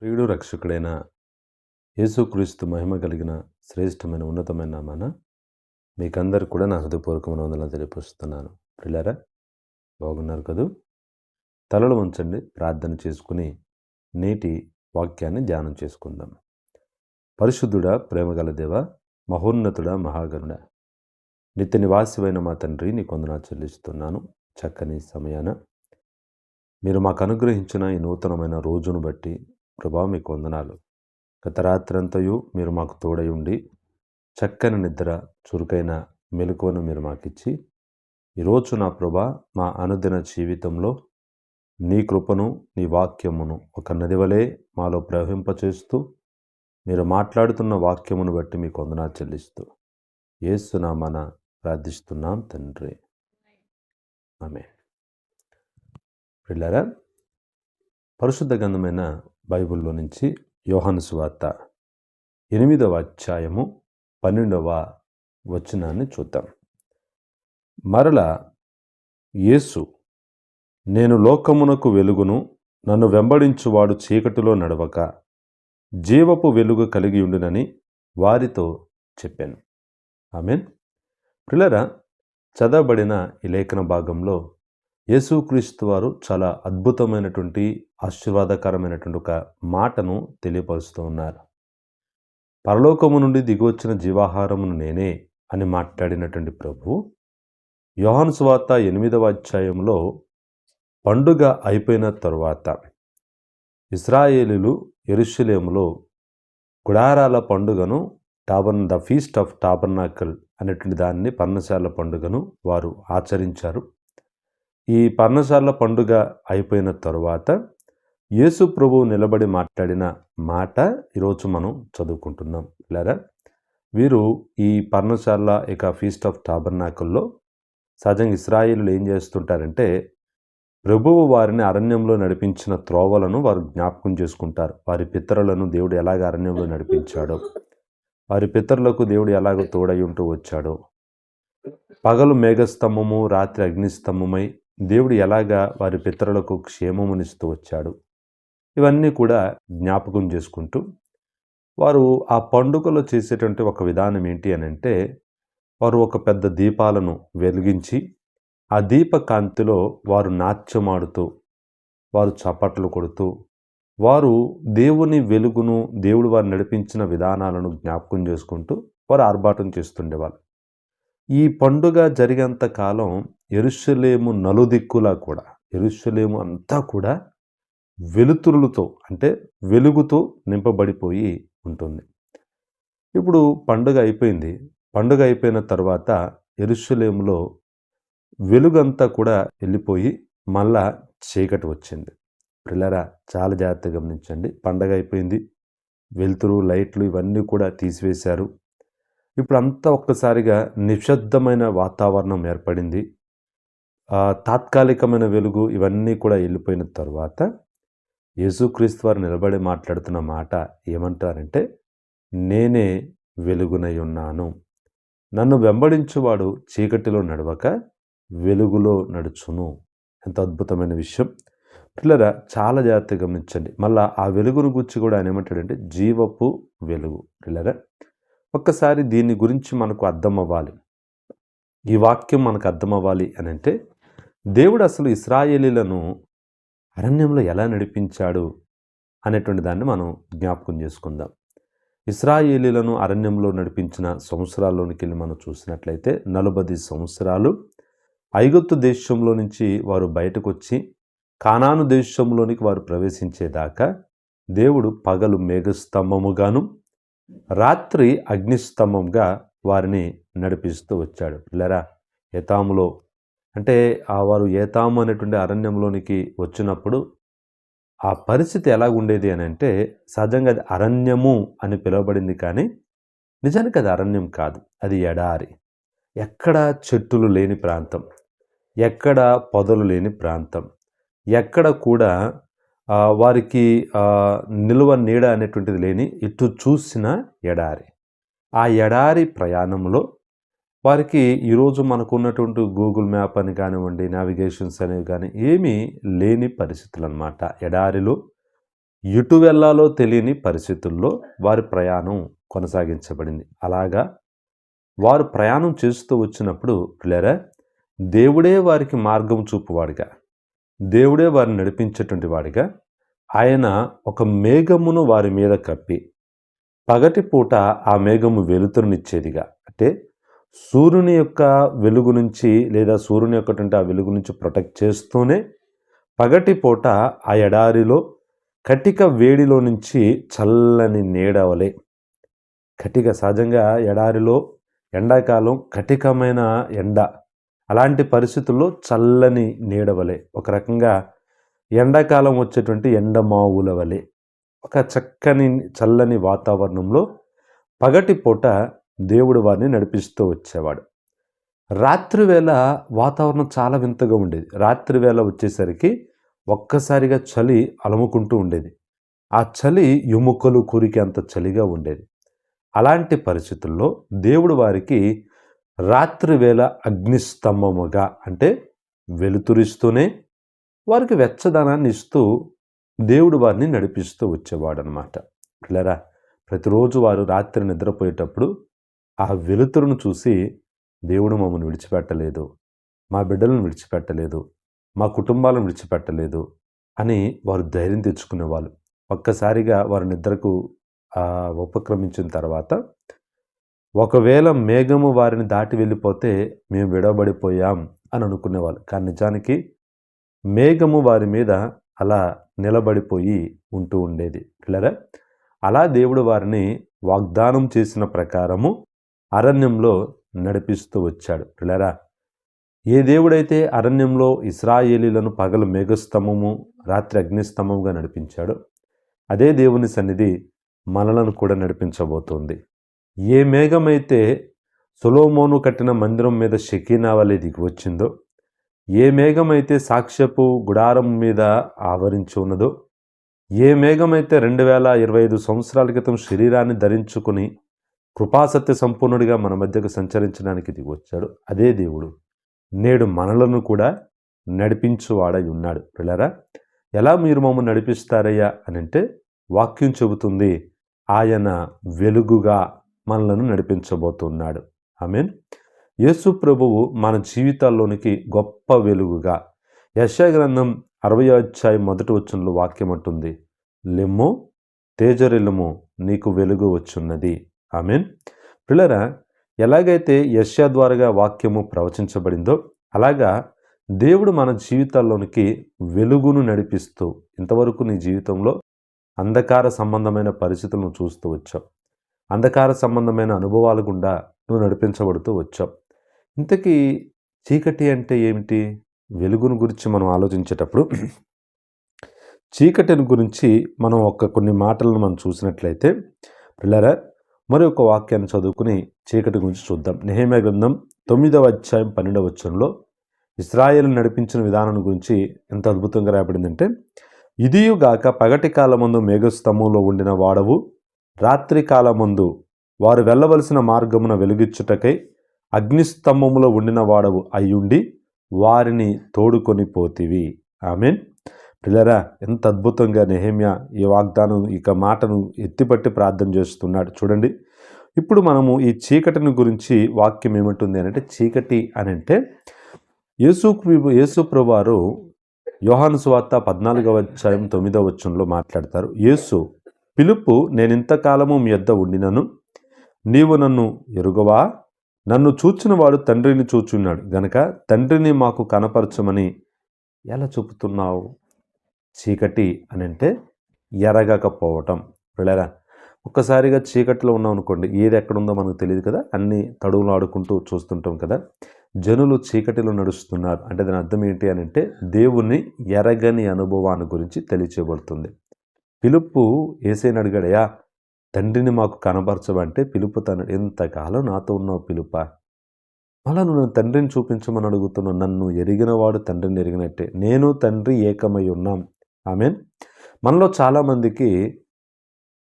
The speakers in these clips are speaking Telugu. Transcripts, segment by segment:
ప్రియుడు రక్షకుడైన యేసుక్రీస్తు మహిమ కలిగిన శ్రేష్టమైన ఉన్నతమైన నామాన మీకందరు కూడా నా హృదయపూర్వకమైన వందలను తెలియపరుస్తున్నాను. ప్రియులారా బాగున్నారు కదూ? తలలు ఉంచండి ప్రార్థన చేసుకుని నేటి వాక్యాన్ని ధ్యానం చేసుకుందాం. పరిశుద్ధుడా ప్రేమగల దేవ మహోన్నతుడా మహాగరుడ నిత్య నివాసివైన మా తండ్రి నీ కొందనా చెల్లిస్తున్నాను. చక్కని సమయాన మీరు మాకు అనుగ్రహించిన ఈ నూతనమైన రోజును బట్టి ప్రభా మీకు వందనాలు. గత రాత్రంతయు మీరు మాకు తోడై ఉండి చక్కని నిద్ర చురుకైన మెలకువను మీరు మాకిచ్చి ఈరోజు నా ప్రభా మా అనుదిన జీవితంలో నీ కృపను నీ వాక్యమును ఒక నదివలే మాలో ప్రవహింపచేస్తూ మీరు మాట్లాడుతున్న వాక్యమును బట్టి మీకు వందనాలు చెల్లిస్తూ ఏసునామన ప్రార్థిస్తున్నాం తండ్రి. ఆమె పిల్లరా పరిశుద్ధ గంధమైన బైబిల్లో నుంచి యోహాను సువార్త ఎనిమిదవ అధ్యాయము పన్నెండవ వచనాన్ని చూద్దాం. మరల యేసు నేను లోకమునకు వెలుగును నన్ను వెంబడించువాడు చీకటిలో నడవక జీవపు వెలుగు కలిగి ఉండునని వారితో చెప్పాను. ఆమెన్. ప్రిలరా చదవబడిన ఈ లేఖన భాగంలో యేసుక్రీస్తు వారు చాలా అద్భుతమైనటువంటి ఆశీర్వాదకరమైనటువంటి ఒక మాటను తెలియపరుస్తూ ఉన్నారు. పరలోకము నుండి దిగివచ్చిన జీవాహారమును నేనే అని మాట్లాడినటువంటి ప్రభు యోహాను స్వాత ఎనిమిదవ అధ్యాయంలో పండుగ అయిపోయిన తరువాత ఇస్రాయేలీలు ఎరుషులేములో గుడారాల పండుగను టాబర్న్ ద ఫీస్ట్ ఆఫ్ టాబర్నాకల్ అనేటువంటి దాన్ని పర్ణశాల పండుగను వారు ఆచరించారు. ఈ పర్ణశాల పండుగ అయిపోయిన తరువాత యేసు ప్రభువు నిలబడి మాట్లాడిన మాట ఈరోజు మనం చదువుకుంటున్నాం. లేరా వీరు ఈ పర్ణశాల ఇక ఫీస్ట్ ఆఫ్ టాబర్నాకల్లో సహజంగా ఇస్రాయిలు ఏం చేస్తుంటారంటే ప్రభువు వారిని అరణ్యంలో నడిపించిన త్రోవలను వారు జ్ఞాపకం చేసుకుంటారు. వారి పితరులను దేవుడు ఎలాగ అరణ్యంలో నడిపించాడో వారి పితరులకు దేవుడు ఎలాగ తోడై ఉంటూ వచ్చాడో. పగలు మేఘస్తంభము రాత్రి అగ్నిస్తంభమై దేవుడు ఎలాగా వారి పితరులకు క్షేమమునిస్తూ వచ్చాడు? ఇవన్నీ కూడా జ్ఞాపకం చేసుకుంటూ వారు ఆ పండుగలో చేసేటువంటి ఒక విధానం ఏంటి అని అంటే వారు ఒక పెద్ద దీపాలను వెలిగించి ఆ దీప కాంతిలో వారు నాట్యమాడుతూ వారు చప్పట్లు కొడుతూ వారు దేవుని వెలుగును దేవుడు వారు నడిపించిన విధానాలను జ్ఞాపకం చేసుకుంటూ వారు ఆర్భాటం చేస్తుండేవాళ్ళు. ఈ పండుగ జరిగేంత కాలం ఎరుషలేము నలుదిక్కులా కూడా ఎరుషలేము అంతా కూడా వెలుతురులతో అంటే వెలుగుతో నింపబడిపోయి ఉంటుంది. ఇప్పుడు పండుగ అయిపోయింది. పండుగ అయిపోయిన తర్వాత ఎరుషలేములో వెలుగంతా కూడా వెళ్ళిపోయి మళ్ళా చీకటి వచ్చింది. పిల్లరా చాలా జాగ్రత్తగా గమనించండి. పండగ అయిపోయింది. వెలుతురు లైట్లు ఇవన్నీ కూడా తీసివేశారు. ఇప్పుడు అంతా ఒక్కసారిగా నిశ్శబ్దమైన వాతావరణం ఏర్పడింది. తాత్కాలికమైన వెలుగు ఇవన్నీ కూడా వెళ్ళిపోయిన తర్వాత యేసుక్రీస్తు వారు నిలబడి మాట్లాడుతున్న మాట ఏమంటారంటే నేనే వెలుగునై ఉన్నాను. నన్ను వెంబడించువాడు చీకటిలో నడవక వెలుగులో నడుచును. ఎంత అద్భుతమైన విషయం. పిల్లరా చాలా జాగ్రత్తగా గమనించండి. మళ్ళీ ఆ వెలుగును గురించి కూడా ఆయన ఏమంటాడంటే జీవపు వెలుగు. పిల్లరా ఒక్కసారి దీని గురించి మనకు అర్థం అవ్వాలి ఈ వాక్యం మనకు అర్థం అవ్వాలి అని అంటే దేవుడు అసలు ఇస్రాయేలీలను అరణ్యంలో ఎలా నడిపించాడు అనేటువంటి దాన్ని మనం జ్ఞాపకం చేసుకుందాం. ఇస్రాయేలీలను అరణ్యంలో నడిపించిన సంవత్సరాల్లోనికి వెళ్ళి మనం చూసినట్లయితే నలభై సంవత్సరాలు ఐగుప్తు దేశంలో నుంచి వారు బయటకు వచ్చి కానాను దేశంలోనికి వారు ప్రవేశించేదాకా దేవుడు పగలు మేఘస్తంభముగాను రాత్రి అగ్నిస్తంభంగా వారిని నడిపిస్తూ వచ్చాడు. పిల్లరా ఏతాములో. అంటే ఆ వారు ఏతాము అనేటువంటి అరణ్యంలోనికి వచ్చినప్పుడు ఆ పరిస్థితి ఎలా ఉండేది అని అంటే సహజంగా అది అరణ్యము అని పిలువబడింది కానీ నిజానికి అది అరణ్యం కాదు. అది ఎడారి. ఎక్కడ చెట్టులు లేని ప్రాంతం. ఎక్కడ పొదలు లేని ప్రాంతం. ఎక్కడ కూడా వారికి నిలువ నీడ అనేటువంటిది లేని ఇటు చూసిన ఎడారి. ఆ ఎడారి ప్రయాణంలో వారికి ఈరోజు మనకు ఉన్నటువంటి గూగుల్ మ్యాప్ అని కానివ్వండి నావిగేషన్స్ అనేవి కానీ ఏమీ లేని పరిస్థితులు అనమాట ఎడారిలో ఎటు వెళ్ళాలో తెలియని పరిస్థితుల్లో వారి ప్రయాణం కొనసాగించబడింది. అలాగా వారు ప్రయాణం చేస్తూ వచ్చినప్పుడు పిల్లరా దేవుడే వారికి మార్గం చూపువాడిగా. దేవుడే వారిని నడిపించేటువంటి వాడిగా ఆయన ఒక మేఘమును వారి మీద కప్పి పగటి పూట ఆ మేఘము వెలుతురునిచ్చేదిగా. అంటే సూర్యుని యొక్క వెలుగు నుంచి లేదా సూర్యుని యొక్క ఆ వెలుగు నుంచి ప్రొటెక్ట్ చేస్తూనే పగటి పూట ఆ ఎడారిలో కటిక వేడిలో నుంచి చల్లని నీడవలే కటిక సహజంగా ఎడారిలో ఎండాకాలం కటికమైన ఎండ అలాంటి పరిస్థితుల్లో చల్లని నీడవలే ఒక రకంగా ఎండాకాలం వచ్చేటువంటి ఎండమావుల వలె ఒక చక్కని చల్లని వాతావరణంలో పగటి పూట దేవుడు వారిని నడిపిస్తూ వచ్చేవాడు. రాత్రివేళ వాతావరణం చాలా వింతగా ఉండేది. రాత్రివేళ వచ్చేసరికి ఒక్కసారిగా చలి అలముకుంటూ ఉండేది. ఆ చలి ఎముకలు కురికే అంత చలిగా ఉండేది. అలాంటి పరిస్థితుల్లో దేవుడు వారికి రాత్రి వేళ అగ్నిస్తంభముగా అంటే వెలుతురిస్తూనే వారికి వెచ్చదనాన్ని ఇస్తూ దేవుడు వారిని నడిపిస్తూ వచ్చేవాడు అనమాట పిల్లరా ప్రతిరోజు వారు రాత్రి నిద్రపోయేటప్పుడు ఆ వెలుతురును చూసి దేవుడు మమ్మల్ని విడిచిపెట్టలేదు మా బిడ్డలను విడిచిపెట్టలేదు మా కుటుంబాలను విడిచిపెట్టలేదు అని వారు ధైర్యం తెచ్చుకునేవాళ్ళు. ఒక్కసారిగా వారి నిద్రకు ఉపక్రమించిన తర్వాత ఒకవేళ మేఘము వారిని దాటి వెళ్ళిపోతే మేము విడవబడిపోయాం అని అనుకునేవాళ్ళు. కానీ నిజానికి మేఘము వారి మీద అలా నిలబడిపోయి ఉంటూ ఉండేది. పిల్లరా అలా దేవుడు వారిని వాగ్దానం చేసిన ప్రకారము అరణ్యంలో నడిపిస్తూ వచ్చాడు. పిల్లరా ఏ దేవుడైతే అరణ్యంలో ఇస్రాయేలీలను పగలు మేఘస్తంభము రాత్రి అగ్నిస్తంభముగా నడిపించాడో అదే దేవుని సన్నిధి మనలను కూడా నడిపించబోతోంది. ఏ మేఘమైతే సొలోమోను కట్టిన మందిరం మీద షకీనా వలె దిగి వచ్చిందో ఏ మేఘమైతే సాక్ష్యపు గుడారం మీద ఆవరించి ఉన్నదో ఏ మేఘమైతే రెండు వేల ఇరవై ఐదు సంవత్సరాల క్రితం శరీరాన్ని ధరించుకుని కృపాసత్య సంపూర్ణుడిగా మన మధ్యకు సంచరించడానికి దిగి వచ్చాడు అదే దేవుడు. నేడు మనలను కూడా నడిపించువాడై ఉన్నాడు. పిల్లరా ఎలా మీరు మమ్మల్ని నడిపిస్తారయ్యా అని అంటే వాక్యం చెబుతుంది ఆయన వెలుగుగా మనలను నడిపించబోతున్నాడు. ఐ యేసు ప్రభువు మన జీవితాల్లోనికి గొప్ప వెలుగుగా. యశాగ్రంథం అరవై అధ్యాయం మొదటి వచ్చినలో వాక్యం అంటుంది. లెమ్ము తేజరిల్లుము నీకు వెలుగు వచ్చున్నది. మీన్ పిల్లరా ఎలాగైతే యశ్యా ద్వారాగా వాక్యము ప్రవచించబడిందో అలాగా దేవుడు మన జీవితాల్లోనికి వెలుగును నడిపిస్తూ ఇంతవరకు నీ జీవితంలో అంధకార సంబంధమైన పరిస్థితులను చూస్తూ వచ్చావు. అంధకార సంబంధమైన అనుభవాల గుండా నువ్వు నడిపించబడుతూ వచ్చావు. ఇంతకీ చీకటి అంటే ఏమిటి? వెలుగును గురించి మనం ఆలోచించేటప్పుడు చీకటిని గురించి మనం ఒక కొన్ని మాటలను మనం చూసినట్లయితే పిల్లరా మరి ఒక వాక్యాన్ని చదువుకుని చీకటి గురించి చూద్దాం. నెహమే గ్రంథం తొమ్మిదవ అధ్యాయం పన్నెండవ వచ్చంలో ఇస్రాయేల్ నడిపించిన విధానం గురించి ఎంత అద్భుతంగా రాబడిందంటే ఇదియుగాక పగటి కాలమందు మేఘస్తంభంలో ఉండిన వాడవు రాత్రికాలమందు వారు వెళ్ళవలసిన మార్గమున వెలుగిచ్చుటకై అగ్నిస్తంభములో ఉండిన వాడవు అయ్యుండి వారిని తోడుకొని పోతివి. ఆమెన్. పిల్లరా ఎంత అద్భుతంగా నెహమ్య ఈ వాగ్దానం ఇక మాటను ఎత్తిపట్టి ప్రార్థన చేస్తున్నాడు. చూడండి. ఇప్పుడు మనము ఈ చీకటిని గురించి వాక్యం ఏమంటుంది అంటే చీకటి అని అంటే యేసు యేసు ప్రభువారు యోహాను సువార్త పద్నాలుగవ అధ్యాయం తొమ్మిదవ వచ్చంలో మాట్లాడతారు. యేసు పిలుపు నేనింతకాలము మీ యొద్ద ఉండినను. నీవు నన్ను ఎరుగవా? నన్ను చూచిన వాడు తండ్రిని చూచున్నాడు. గనక తండ్రిని మాకు కనపరచమని ఎలా చూపుతున్నావు? చీకటి అని అంటే ఎరగకపోవటం. వెళ్ళారా? ఒక్కసారిగా చీకట్లో ఉన్నాం అనుకోండి ఏది ఎక్కడుందో మనకు తెలియదు కదా? అన్ని తడువులు ఆడుకుంటూ చూస్తుంటాం కదా? జనులు చీకటిలో నడుస్తున్నారు. అంటే దాని అర్థం ఏంటి అని అంటే దేవుణ్ణి ఎరగని అనుభవాన్ని గురించి తెలియచేయబడుతుంది. పిలుపు ఏసైని అడిగాడయా తండ్రిని మాకు కనపరచవంటే పిలుపు తన ఎంతకాలం నాతో ఉన్నావు పిలుప? మళ్ళా నువ్వు తండ్రిని చూపించమని అడుగుతున్నావు నన్ను ఎరిగినవాడు తండ్రిని ఎరిగినట్టే. నేను తండ్రి ఏకమై ఉన్నాం. ఆమెన్. మనలో చాలామందికి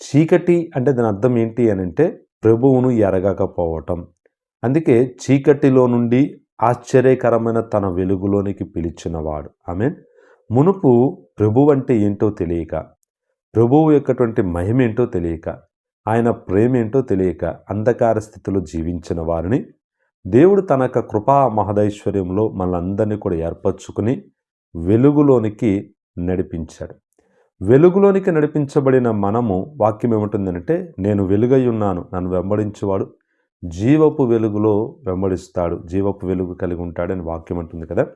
చీకటి అంటే దాని అర్థం ఏంటి అని అంటే ప్రభువును ఎరగకపోవటం. అందుకే చీకటిలో నుండి ఆశ్చర్యకరమైన తన వెలుగులోనికి పిలిచినవాడు. ఆమె మునుపు ప్రభు అంటే ఏంటో తెలియక ప్రభువు యొక్కటువంటి మహిమేంటో తెలియక ఆయన ప్రేమేంటో తెలియక అంధకార స్థితిలో జీవించిన వారిని దేవుడు తన యొక్క కృపా మహదైశ్వర్యంలో మనందరినీ కూడా ఏర్పరచుకుని వెలుగులోనికి నడిపించాడు. వెలుగులోనికి నడిపించబడిన మనము వాక్యం ఏముంటుందంటే నేను వెలుగై ఉన్నాను నన్ను వెంబడించేవాడు. జీవపు వెలుగులో వెంబడిస్తాడు జీవపు వెలుగు కలిగి ఉంటాడని వాక్యం ఉంటుంది కదా.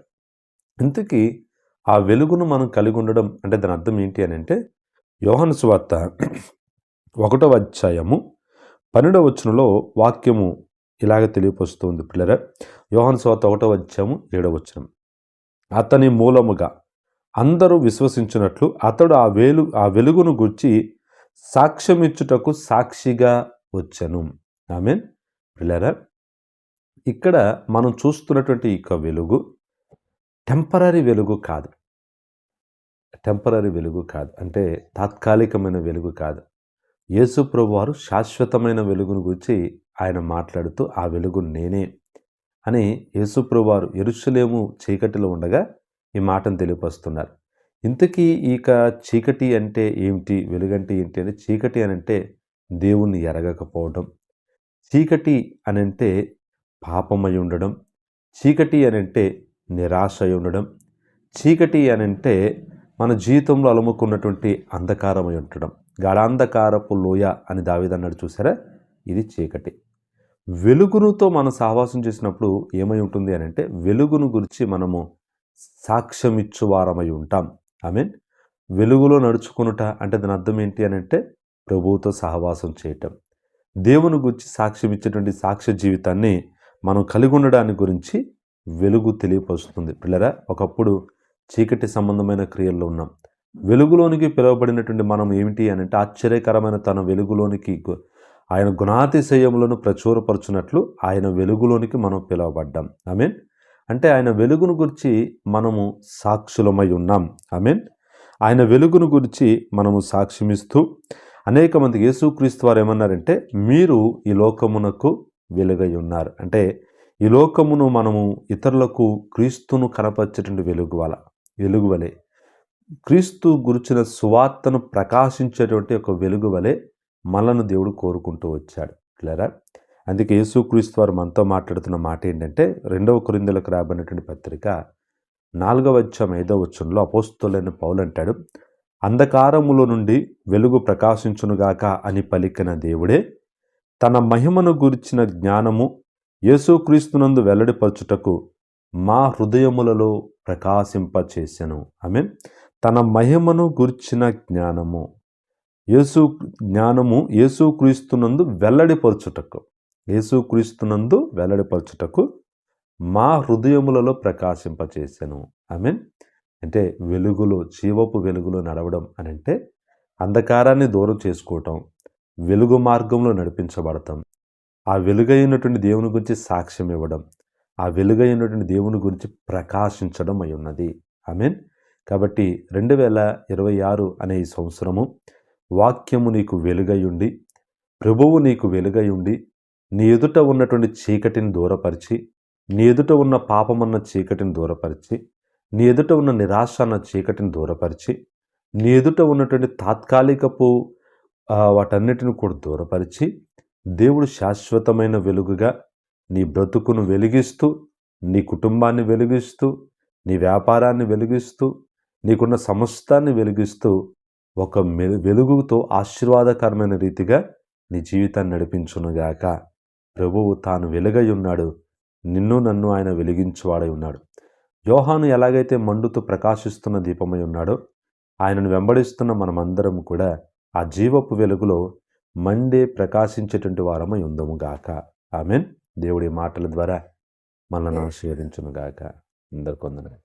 ఇంతకీ ఆ వెలుగును మనం కలిగి ఉండడం అంటే దాని అర్థం ఏంటి అని అంటే యోహను సువార్త ఒకటవ అధ్యాయము పన్నెండవ వచనంలో వాక్యము ఇలాగ తెలియపరుస్తుంది పిల్లరా. యోహన్ సువార్త ఒకటవ అధ్యాయము ఏడవ వచనం. అతని మూలముగా అందరూ విశ్వసించినట్లు అతడు ఆ వేలు ఆ వెలుగును గుర్చి సాక్ష్యమిచ్చుటకు సాక్షిగా వచ్చను. ఆమె పిల్లరా ఇక్కడ మనం చూస్తున్నటువంటి ఇక వెలుగు టెంపరీ వెలుగు కాదు. టెంపరీ వెలుగు కాదు. అంటే తాత్కాలికమైన వెలుగు కాదు. యేసు వారు శాశ్వతమైన వెలుగును గురించి ఆయన మాట్లాడుతూ ఆ వెలుగు నేనే అని యేసుప్రభు వారు ఎరుషులేము చీకటిలో ఉండగా ఈ మాటను తెలియపరుస్తున్నారు. ఇంతకీ ఇక చీకటి అంటే ఏమిటి? వెలుగంటే ఏంటి అంటే చీకటి అని అంటే దేవుణ్ణి ఎరగకపోవడం. చీకటి అని అంటే పాపమై ఉండడం. చీకటి అని అంటే నిరాశ అయి ఉండడం. చీకటి అని అంటే మన జీవితంలో అలుముకున్నటువంటి అంధకారమై ఉండడం గాఢాంధకారపు లోయ అని దావిదన్నాడు చూసారా? ఇది చీకటి. వెలుగునుతో మనం సహవాసం చేసినప్పుడు ఏమై ఉంటుంది అని అంటే వెలుగును గురించి మనము సాక్ష్యమిచ్చువారమై ఉంటాం. ఐ మీన్ వెలుగులో నడుచుకునుట అంటే దాని అర్థం ఏంటి అని అంటే ప్రభువుతో సహవాసం చేయటం. దేవుని గురించి సాక్ష్యం ఇచ్చేటువంటి సాక్ష్య జీవితాన్ని మనం కలిగి ఉండడాన్ని గురించి వెలుగు తెలియపరుస్తుంది. పిల్లరా ఒకప్పుడు చీకటి సంబంధమైన క్రియల్లో ఉన్నాం. వెలుగులోనికి పిలువబడినటువంటి మనం ఏమిటి అని అంటే ఆశ్చర్యకరమైన తన వెలుగులోనికి ఆయన గుణాతిశయములను ప్రచురపరచున్నట్లు ఆయన వెలుగులోనికి మనం పిలువబడ్డాం. ఐ మీన్ అంటే ఆయన వెలుగును గురించి మనము సాక్షులమై ఉన్నాం. ఐ మీన్ ఆయన వెలుగును గురించి మనము సాక్ష్యమిస్తూ అనేక మంది యేసుక్రీస్తు వారు ఏమన్నారంటే మీరు ఈ లోకమునకు వెలుగై ఉన్నారు. అంటే ఈ లోకమును మనము ఇతరులకు క్రీస్తును కనపరిచేటువంటి వెలుగు వాళ్ళ. వెలుగు వలె క్రీస్తు గురించిన సువార్తను ప్రకాశించేటువంటి ఒక వెలుగు వలె మనను దేవుడు కోరుకుంటూ వచ్చాడు. క్లియరా? అందుకే యేసుక్రీస్తు వారు మనతో మాట్లాడుతున్న మాట ఏంటంటే రెండవ కురిందులకు రాబడినటువంటి పత్రిక నాలుగవ వచ్చం ఐదవ వచ్చంలో అపోస్తులైన పౌలు అంటాడు అంధకారములో నుండి వెలుగు ప్రకాశించునుగాక అని పలికిన దేవుడే తన మహిమను గురించిన జ్ఞానము యేసుక్రీస్తునందు వెల్లడిపరచుటకు మా హృదయములలో ప్రకాశింపచేసెను. ఆమె తన మహిమను గుర్చిన జ్ఞానము యేసు జ్ఞానము యేసుక్రీస్తునందు వెల్లడిపరచుటకు యేసుక్రీస్తునందు వెల్లడిపరచుటకు మా హృదయములలో ప్రకాశింపచేసాను. ఐ మీన్ అంటే వెలుగులో జీవపు వెలుగులో నడవడం అని అంటే అంధకారాన్ని దూరం చేసుకోవటం వెలుగు మార్గంలో నడిపించబడతాం ఆ వెలుగైనటువంటి దేవుని గురించి సాక్ష్యం ఇవ్వడం ఆ వెలుగైనటువంటి దేవుని గురించి ప్రకాశించడం అయి ఉన్నది. ఐ మీన్ కాబట్టి రెండు వేల ఇరవై ఆరు అనే ఈ సంవత్సరము వాక్యము నీకు వెలుగయుండి ప్రభువు నీకు వెలుగయుండి నీ ఎదుట ఉన్నటువంటి చీకటిని దూరపరిచి నీ ఎదుట ఉన్న పాపమన్న చీకటిని దూరపరిచి నీ ఎదుట ఉన్న నిరాశ అన్న చీకటిని దూరపరిచి నీ ఎదుట ఉన్నటువంటి తాత్కాలికపు వాటన్నిటిని కూడా దూరపరిచి దేవుడు శాశ్వతమైన వెలుగుగా నీ బ్రతుకును వెలిగిస్తూ నీ కుటుంబాన్ని వెలిగిస్తూ నీ వ్యాపారాన్ని వెలిగిస్తూ నీకున్న సమస్తాన్ని వెలిగిస్తూ ఒక వెలుగుతో ఆశీర్వాదకరమైన రీతిగా నీ జీవితాన్ని నడిపించునుగాక. ప్రభువు తాను వెలుగై ఉన్నాడు. నిన్ను నన్ను ఆయన వెలిగించువాడై ఉన్నాడు. యోహాను ఎలాగైతే మండుతూ ప్రకాశిస్తున్న దీపమై ఉన్నాడో ఆయనను వెంబడిస్తున్న మనమందరం కూడా ఆ జీవపు వెలుగులో మండే ప్రకాశించేటువంటి వారమై ఉందముగాక. మీన్ దేవుడి మాటల ద్వారా మనల్ని ఆశీర్వదించునుగాక అందరు కొందరు